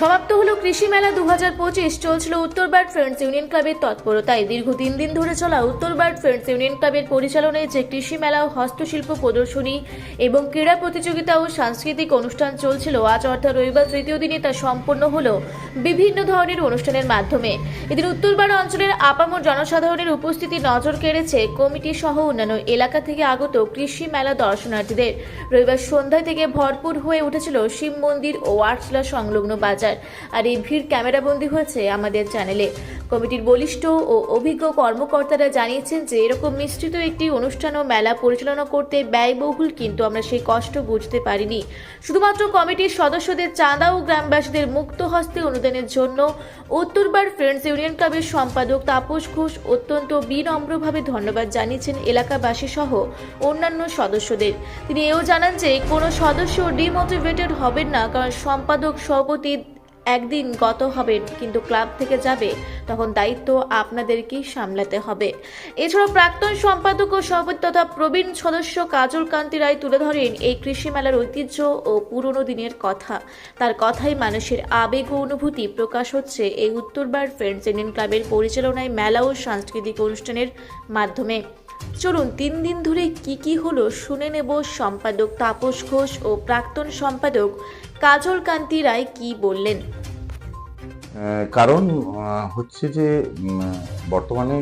সমাপ্ত হলো কৃষি মেলা দু হাজার পঁচিশ। চলছিল উত্তরবাট ফ্রেন্ডস ইউনিয়ন ক্লাবের তৎপরতায়। দীর্ঘ তিন দিন ধরে চলা উত্তরবাট ফ্রেন্ডস ইউনিয়ন ক্লাবের পরিচালনায় যে কৃষি মেলা ও হস্তশিল্প প্রদর্শনী এবং ক্রীড়া প্রতিযোগিতা ও সাংস্কৃতিক অনুষ্ঠান চলছিল, আজ অর্থাৎ রবিবার তৃতীয় দিনে তা সম্পন্ন হলো বিভিন্ন ধরনের অনুষ্ঠানের মাধ্যমে। এদিন উত্তরবাড় অঞ্চলের আপামর জনসাধারণের উপস্থিতি নজর কেড়েছে কমিটি সহ অন্যান্য এলাকা থেকে আগত কৃষি মেলা দর্শনার্থীদের। রবিবার সন্ধ্যা থেকে ভরপুর হয়ে উঠেছিল শিব মন্দির ও আটশলা সংলগ্ন বাজার। আর এই ভিড় ক্যামেরাবন্দি হয়েছে আমাদের চ্যানেলে। কমিটির বলিষ্ঠ ও অভিজ্ঞ কর্মকর্তারা জানিয়েছেন যে, এরকম মিশ্রিত একটি অনুষ্ঠান ও মেলা পরিচালনা করতে ব্যয়বহুল, কিন্তু আমরা সেই কষ্ট বুঝতে পারিনি। শুধুমাত্র কমিটির সদস্যদের চাঁদা ও গ্রামবাসীদের মুক্ত হস্তে অনুদানের জন্য উত্তরবার ফ্রেন্ডস ইউনিয়ন ক্লাবের সম্পাদক তাপস ঘোষ অত্যন্ত বিনম্রভাবে ধন্যবাদ জানিয়েছেন এলাকাবাসী সহ অন্যান্য সদস্যদের। তিনি এও জানান যে, কোনো সদস্য ডিমোটিভেটেড হবেন না, কারণ সম্পাদক সভাপতি একদিন গত হবে কিন্তু ক্লাব থেকে যাবে, তখন দায়িত্ব আপনাদেরকেই সামলাতে হবে। এছাড়াও প্রাক্তন সম্পাদক ও সভাপতি তথা প্রবীণ সদস্য কাজল কান্তি রায় তুলে ধরেন এই কৃষি মেলার ঐতিহ্য ও পুরনো দিনের কথা। তার কথাই মানুষের আবেগ ও অনুভূতি প্রকাশ হচ্ছে এই উত্তরবার ফ্রেন্ডস ইউনিয়ন ক্লাবের পরিচালনায় মেলা ও সাংস্কৃতিক অনুষ্ঠানের মাধ্যমে। চলুন, তিন দিন ধরে কি কি হলো শুনে নেব সম্পাদক তাপস ঘোষ ও প্রাক্তন সম্পাদক কাজল কান্তি রায় কি বললেন? কারণ হচ্ছে যে বর্তমানে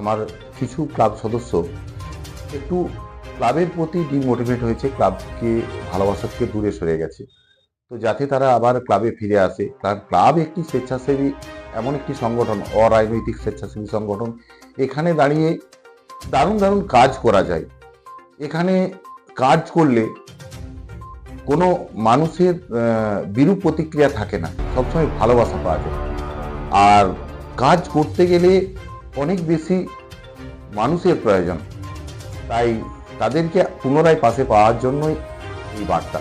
আমার কিছু ক্লাব সদস্য একটু ক্লাবের প্রতি ডিমোটিভেট হয়েছে, ক্লাবকে ভালোবাসা থেকে দূরে সরে গেছে। তো যাতে তারা আবার ক্লাবে ফিরে আসে, কারণ ক্লাব একটি স্বেচ্ছাসেবী, এমন একটি সংগঠন, অরাজনৈতিক স্বেচ্ছাসেবী সংগঠন। এখানে দাঁড়িয়ে দারুণ দারুণ কাজ করা যায়। এখানে কাজ করলে কোনো মানুষের বিরূপ প্রতিক্রিয়া থাকে না। সবসময় ভালোবাসা পাওয়া যায়। আর কাজ করতে গেলে অনেক বেশি মানুষের প্রয়োজন। তাই তাদেরকে পুনরায় পাশে পাওয়ার জন্যই এই বার্তা।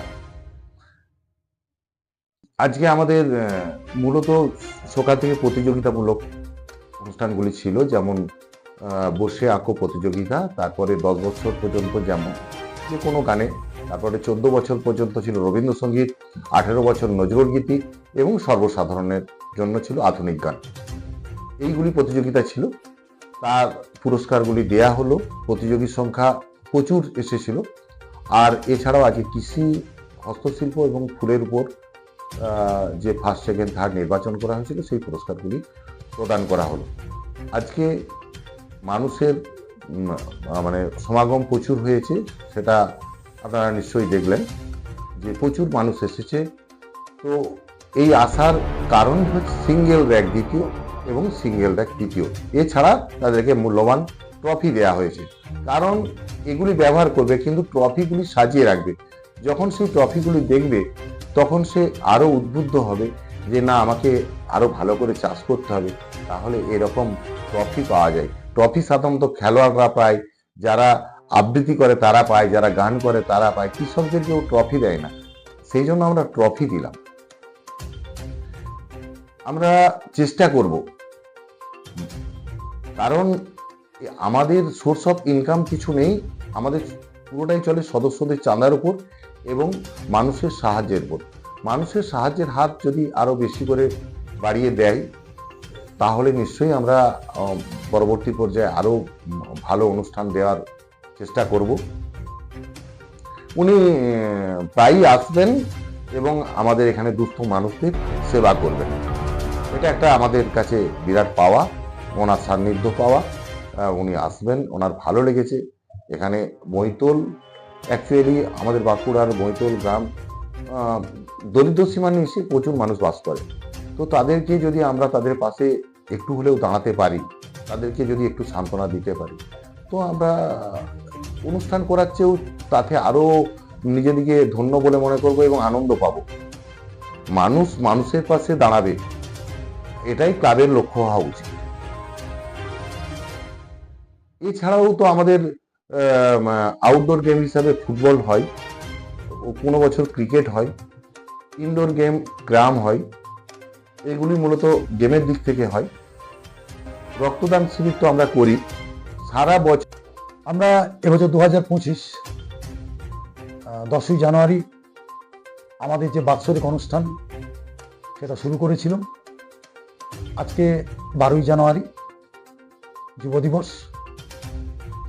আজকে আমাদের মূলত সকাল থেকে প্রতিযোগিতামূলক অনুষ্ঠানগুলি ছিল, যেমন বসে আঁকো প্রতিযোগিতা, তারপরে দশ বছর পর্যন্ত যেমন যে কোনো গানে, তারপরে চোদ্দ বছর পর্যন্ত ছিল রবীন্দ্রসঙ্গীত, আঠেরো বছর নজরুল গীতি এবং সর্বসাধারণের জন্য ছিল আধুনিক গান। এইগুলি প্রতিযোগিতা ছিল। তার পুরস্কারগুলি দেয়া হলো। প্রতিযোগীর সংখ্যা প্রচুর এসেছিল। আর এছাড়াও আজকে কৃষি, হস্তশিল্প এবং ফুলের উপর যে ফার্স্ট সেকেন্ড থার্ড নির্বাচন করা হয়েছিল, সেই পুরস্কারগুলি প্রদান করা হলো। আজকে মানুষের মানে সমাগম প্রচুর হয়েছে, সেটা আপনারা নিশ্চয়ই দেখলেন যে প্রচুর মানুষ এসেছে। তো এই আসার কারণ হচ্ছে সিঙ্গেল ব্যাগ দ্বিতীয় এবং সিঙ্গেল ব্যাগ তৃতীয়। এছাড়া তাদেরকে মূল্যবান ট্রফি দেওয়া হয়েছে। কারণ এগুলি ব্যবহার করবে, কিন্তু ট্রফিগুলি সাজিয়ে রাখবে। যখন সেই ট্রফিগুলি দেখবে, তখন সে আরও উদ্বুদ্ধ হবে। যে না, আমাকে আরও ভালো করে চাষ করতে হবে, তাহলে এরকম ট্রফি পাওয়া যায়। ট্রফি সাধারণত খেলোয়াড়রা পায়, যারা আবৃত্তি করে তারা পায়, যারা গান করে তারা পায়, কৃষকদের কেউ ট্রফি দেয় না। সেই জন্য আমরা ট্রফি দিলাম। আমরা চেষ্টা করব। কারণ আমাদের সোর্স অফ ইনকাম কিছু নেই, আমাদের পুরোটাই চলে সদস্যদের চাঁদার উপর এবং মানুষের সাহায্যের উপর। মানুষের সাহায্যের হাত যদি আরও বেশি করে বাড়িয়ে দেয়, তাহলে নিশ্চয়ই আমরা পরবর্তী পর্যায়ে আরও ভালো অনুষ্ঠান দেওয়ার চেষ্টা করব। উনি প্রায়ই আসবেন এবং আমাদের এখানে দুস্থ মানুষদের সেবা করবেন। এটা একটা আমাদের কাছে বিরাট পাওয়া, ওনার সান্নিধ্য পাওয়া। উনি আসবেন, ওনার ভালো লেগেছে। এখানে বৈতল অ্যাকচুয়ালি আমাদের বাঁকুড়ার বৈতল গ্রাম দরিদ্র সীমার নিচে প্রচুর মানুষ বাস করে। তো তাদেরকে যদি আমরা তাদের পাশে একটু হলেও দাঁড়াতে পারি, তাদেরকে যদি একটু সান্ত্বনা দিতে পারি, তো আমরা অনুষ্ঠান করার চেয়েও তাতে আরও নিজেদিকে ধন্য বলে মনে করব এবং আনন্দ পাবো। মানুষ মানুষের পাশে দাঁড়াবে, এটাই ক্লাবের লক্ষ্য হওয়া উচিত। এছাড়াও তো আমাদের আউটডোর গেম হিসাবে ফুটবল হয়। কোনো বছর ক্রিকেট হয় ইনডোর গেম গ্রাম হয়, এগুলি মূলত গেমের দিক থেকে হয়। রক্তদান শিবির তো আমরা করি, সারা বছর আমরা এবছর দু হাজার পঁচিশ দশই জানুয়ারি আমাদের যে বাৎসরিক অনুষ্ঠান, সেটা শুরু করেছিলাম। আজকে বারোই জানুয়ারি, যুব দিবস,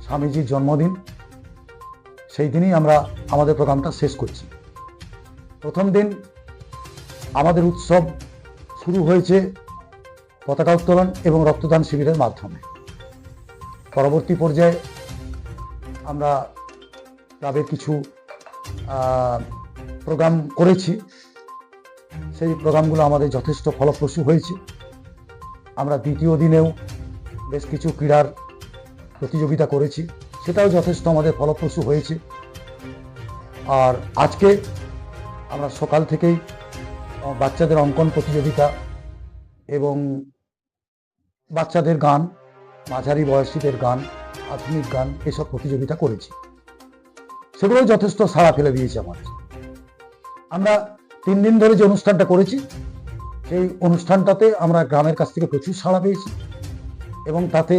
স্বামীজির জন্মদিন। সেই দিনই আমরা আমাদের প্রোগ্রামটা শেষ করছি। প্রথম দিন আমাদের উৎসব শুরু হয়েছে পতাকা উত্তোলন এবং রক্তদান শিবিরের মাধ্যমে। পরবর্তী পর্যায়ে আমরা ক্লাবের কিছু প্রোগ্রাম করেছি। সেই প্রোগ্রামগুলো আমাদের যথেষ্ট ফলপ্রসূ হয়েছে। আমরা দ্বিতীয় দিনেও বেশ কিছু ক্রীড়ার প্রতিযোগিতা করেছি। সেটাও যথেষ্ট আমাদের ফলপ্রসূ হয়েছে। আর আজকে আমরা সকাল থেকেই বাচ্চাদের অঙ্কন প্রতিযোগিতা এবং বাচ্চাদের গান, মাঝারি বয়সীদের গান, আধুনিক গান এসব প্রতিযোগিতা করেছি। সেগুলো যথেষ্ট সাড়া ফেলে দিয়েছে আমাদের আমরা তিন দিন ধরে যে অনুষ্ঠানটা করেছি, সেই অনুষ্ঠানটাতে আমরা গ্রামের কাছ থেকে প্রচুর সাড়া পেয়েছি এবং তাতে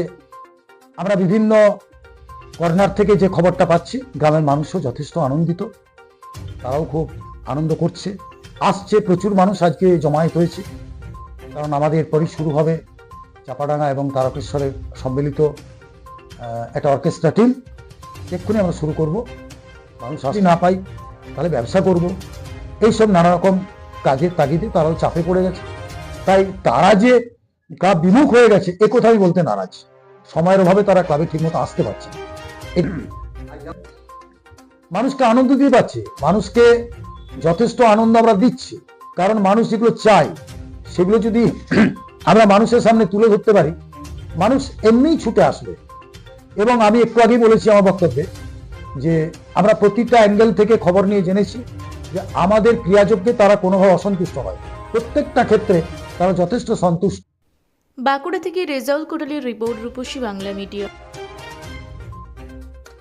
আমরা বিভিন্ন কর্নার থেকে যে খবরটা পাচ্ছি, গ্রামের মানুষও যথেষ্ট আনন্দিত। তারাও খুব আনন্দ করছে। আসছে প্রচুর মানুষ আজকে জমায়েত হয়েছে। কারণ আমাদের এরপরই শুরু হবে চাপাডাঙ্গা এবং তারকেশ্বরের সম্মিলিত একটা অর্কেস্ট্রা টিম এক্ষুনি আমরা শুরু করব। মানুষ আসতে না পাই, তাহলে ব্যবসা করব। এইসব নানা রকম কাজের তাগিদে তারাও চাপে পড়ে গেছে। তাই তারা যে ক্লাব বিমুখ হয়ে গেছে, এ কথা আমি বলতে নারাজ। সময়ের অভাবে তারা ক্লাবে ঠিকমতো আসতে পারছে না। মানুষকে আনন্দ দিয়ে পাচ্ছে। মানুষকে যথেষ্ট আনন্দ আমরা দিচ্ছি। কারণ মানুষ যেগুলো চায়, সেগুলো যদি আমরা মানুষের সামনে তুলে ধরতে পারি, মানুষ এমনিই ছুটে আসবে। এবং আমি একটু আগেই বলেছি আমার বক্তব্যে যে আমরা প্রতিটা অ্যাঙ্গেল থেকে খবর নিয়ে জেনেছি যে আমাদের ক্রিয়াযোগ্যে তারা কোনোভাবে অসন্তুষ্ট হয়। প্রত্যেকটা ক্ষেত্রে তারা যথেষ্ট সন্তুষ্ট। বাঁকুড়া থেকে রেজাউল কোটালির রিপোর্ট রূপসী বাংলা মিডিয়া।